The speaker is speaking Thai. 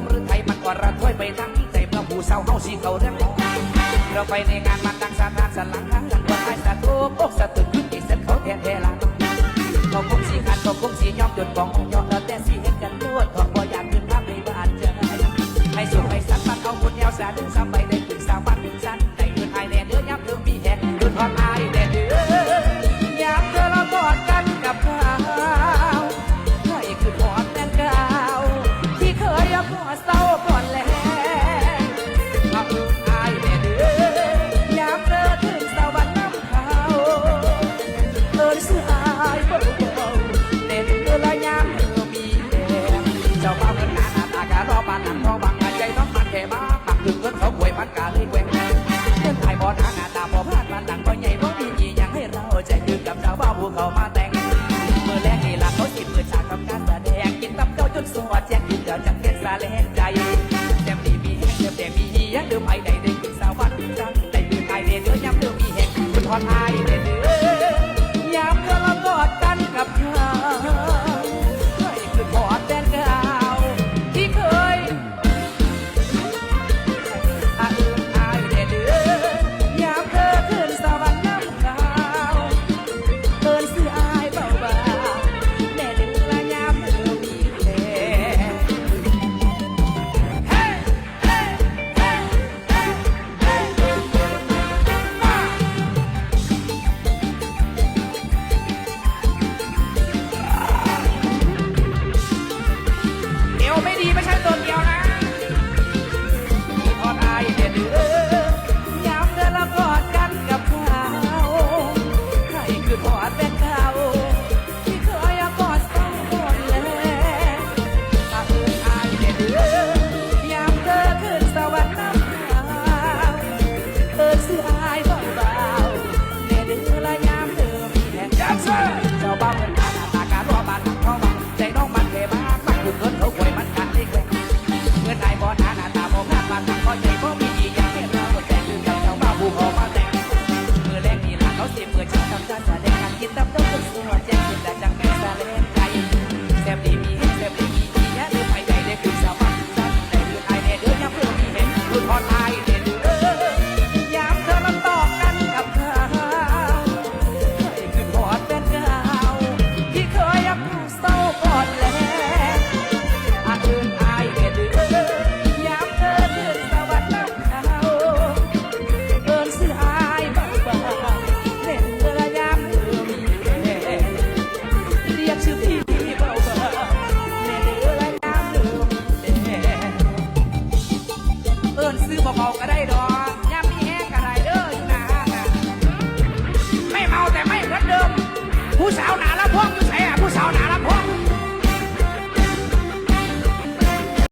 มหรือไทยมันกว่าระถ้วยไปทั้งใจเมื่อผู้เศร้าเฮาสีเขาเรื่องเราไปในงานมันดังสานาสลังทั้งหลังว่าไอ้สาธุพวกสตุนยุติเส้นเขาแทนเทลังก็คงสีขันดก็คงสียอมจนกองยอมแล้แต่สีเห็นกันตัวทองบ่อยากขึ้นภาพในบ้านเจอให้สุขให้สักมันเอาคนยาวสาดึงซ้ำ เข้ามาแต่ 我坚持大家 ซื้อเบาๆก็ได้ดอกยามีแห้งก็ได้เด้ออยู่หนาไม่เมาแต่ไม่เหมือนเดิม ผู้สาวหนาแล้วพวก